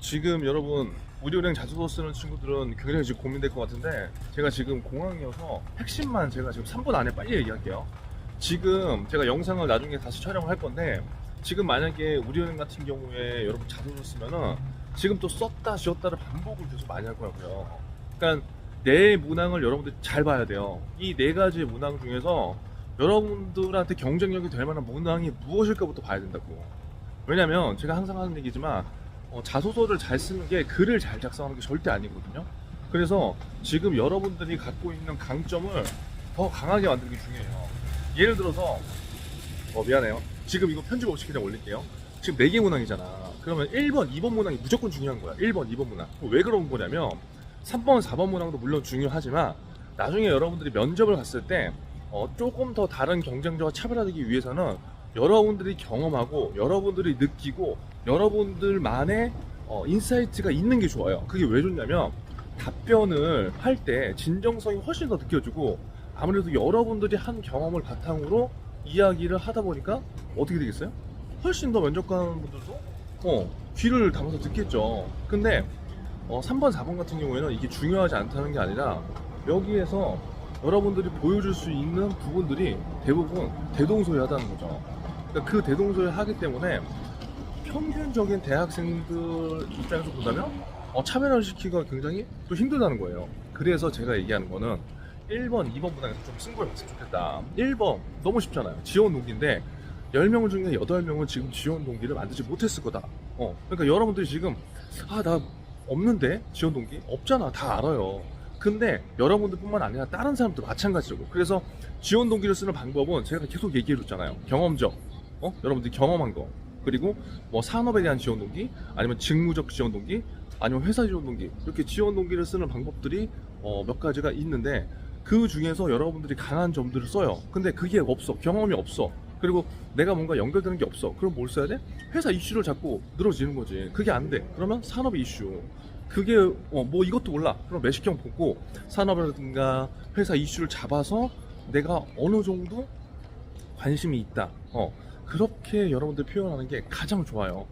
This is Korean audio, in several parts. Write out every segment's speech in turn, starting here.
지금 여러분 우리은행 자소서 쓰는 친구들은 굉장히 지금 고민될 것 같은데 제가 지금 공항이어서 핵심만 제가 지금 3분 안에 빨리 얘기할게요. 지금 제가 영상을 나중에 다시 촬영을 할 건데 지금 만약에 우리은행 같은 경우에 여러분 자소서 쓰면은 지금 또 썼다 지웠다를 반복을 계속 많이 할 거고요. 그러니까 내 문항을 여러분들 잘 봐야 돼요. 이 네 가지 문항 중에서 여러분들한테 경쟁력이 될 만한 문항이 무엇일까부터 봐야 된다고. 왜냐면 제가 항상 하는 얘기지만 어, 자소서를 잘 쓰는 게 글을 잘 작성하는 게 절대 아니거든요. 그래서 지금 여러분들이 갖고 있는 강점을 더 강하게 만드는 게 중요해요. 예를 들어서 어 미안해요. 지금 이거 편집 없이 그냥 올릴게요. 지금 4개 문항이잖아. 그러면 1번, 2번 문항이 무조건 중요한 거야. 1번, 2번 문항. 왜 그런 거냐면 3번, 4번 문항도 물론 중요하지만 나중에 여러분들이 면접을 갔을 때 어, 조금 더 다른 경쟁자와 차별화되기 위해서는 여러분들이 경험하고 여러분들이 느끼고 여러분들만의 어, 인사이트가 있는 게 좋아요. 그게 왜 좋냐면 답변을 할 때 진정성이 훨씬 더 느껴지고 아무래도 여러분들이 한 경험을 바탕으로 이야기를 하다 보니까 어떻게 되겠어요? 훨씬 더 면접관 분들도 어, 귀를 담아서 듣겠죠. 근데 어, 3번, 4번 같은 경우에는 이게 중요하지 않다는 게 아니라 여기에서 여러분들이 보여줄 수 있는 부분들이 대부분 대동소이하다는 거죠. 그러니까 그 대동소이하기 때문에 평균적인 대학생들 입장에서 본다면 어, 차별화를 시키기가 굉장히 또 힘들다는 거예요. 그래서 제가 얘기하는 거는 1번, 2번 문항에서 좀 승부를 봤으면 좋겠다. 1번 너무 쉽잖아요. 지원 동기인데 10명 중에 8명은 지금 지원 동기를 만들지 못했을 거다. 어, 그러니까 여러분들이 지금 아, 나 없는데 지원 동기? 없잖아. 다 알아요. 근데 여러분들뿐만 아니라 다른 사람도 마찬가지고 그래서 지원 동기를 쓰는 방법은 제가 계속 얘기해 줬잖아요. 경험적. 어? 여러분들이 경험한 거. 그리고 뭐 산업에 대한 지원 동기, 아니면 직무적 지원 동기, 아니면 회사 지원 동기 이렇게 지원 동기를 쓰는 방법들이 어, 몇 가지가 있는데 그 중에서 여러분들이 강한 점들을 써요. 근데 그게 없어. 경험이 없어. 그리고 내가 뭔가 연결되는 게 없어. 그럼 뭘 써야 돼? 회사 이슈를 잡고 늘어지는 거지. 그게 안 돼. 그러면 산업 이슈. 그게 어, 뭐 이것도 몰라. 그럼 매식형 보고 산업이라든가 회사 이슈를 잡아서 내가 어느 정도 관심이 있다. 어, 그렇게 여러분들 표현하는 게 가장 좋아요.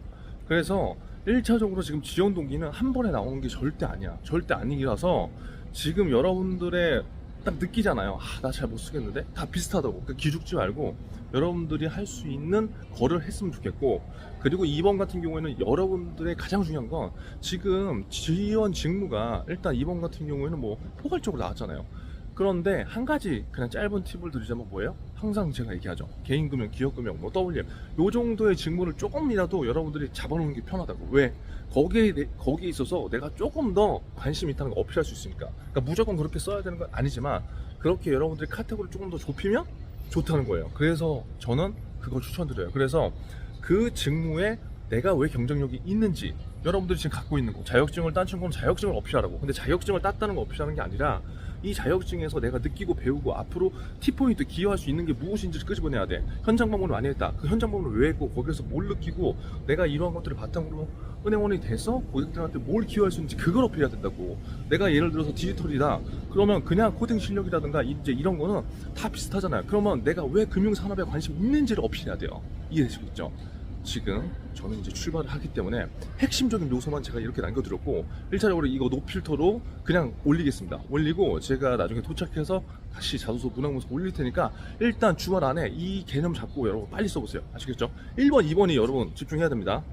그래서 1차적으로 지금 지원 동기는 한 번에 나오는 게 절대 아니야. 절대 아니라서 지금 여러분들의 딱 느끼잖아요. 아, 나 잘 못 쓰겠는데? 다 비슷하다고. 그러니까 기죽지 말고 여러분들이 할 수 있는 거를 했으면 좋겠고 그리고 2번 같은 경우에는 여러분들의 가장 중요한 건 지금 지원 직무가 일단 2번 같은 경우에는 뭐 포괄적으로 나왔잖아요. 그런데 한 가지 그냥 짧은 팁을 드리자면 뭐예요? 항상 제가 얘기하죠. 개인금융, 기업금융, 뭐 WM 요 정도의 직무를 조금이라도 여러분들이 잡아놓는 게 편하다고. 왜? 거기에 내- 거기에 있어서 내가 조금 더 관심 있다는 걸 어필할 수 있으니까. 그러니까 무조건 그렇게 써야 되는 건 아니지만 그렇게 여러분들이 카테고리를 조금 더 좁히면 좋다는 거예요. 그래서 저는 그걸 추천드려요. 그래서 그 직무에 내가 왜 경쟁력이 있는지 여러분들이 지금 갖고 있는 거 자격증을 딴 친구는 자격증을 어필하라고. 근데 자격증을 땄다는 거 어필하는 게 아니라 이 자격증에서 내가 느끼고 배우고 앞으로 T포인트 기여할 수 있는 게 무엇인지를 끄집어내야 돼. 현장 방문을 많이 했다. 그 현장 방문을 왜 했고 거기서 뭘 느끼고 내가 이러한 것들을 바탕으로 은행원이 돼서 고객들한테 뭘 기여할 수 있는지 그걸 어필해야 된다고. 내가 예를 들어서 디지털이다. 그러면 그냥 코딩 실력이라든가 이제 이런 거는 다 비슷하잖아요. 그러면 내가 왜 금융산업에 관심 있는지를 어필해야 돼요. 이해되시겠죠? 지금 저는 이제 출발을 하기 때문에 핵심적인 요소만 제가 이렇게 남겨드렸고 1차적으로 이거 노필터로 그냥 올리겠습니다. 올리고 제가 나중에 도착해서 다시 자소서 문항문서 올릴 테니까 일단 주말 안에 이 개념 잡고 여러분 빨리 써보세요. 아시겠죠? 1번 2번이 여러분 집중해야 됩니다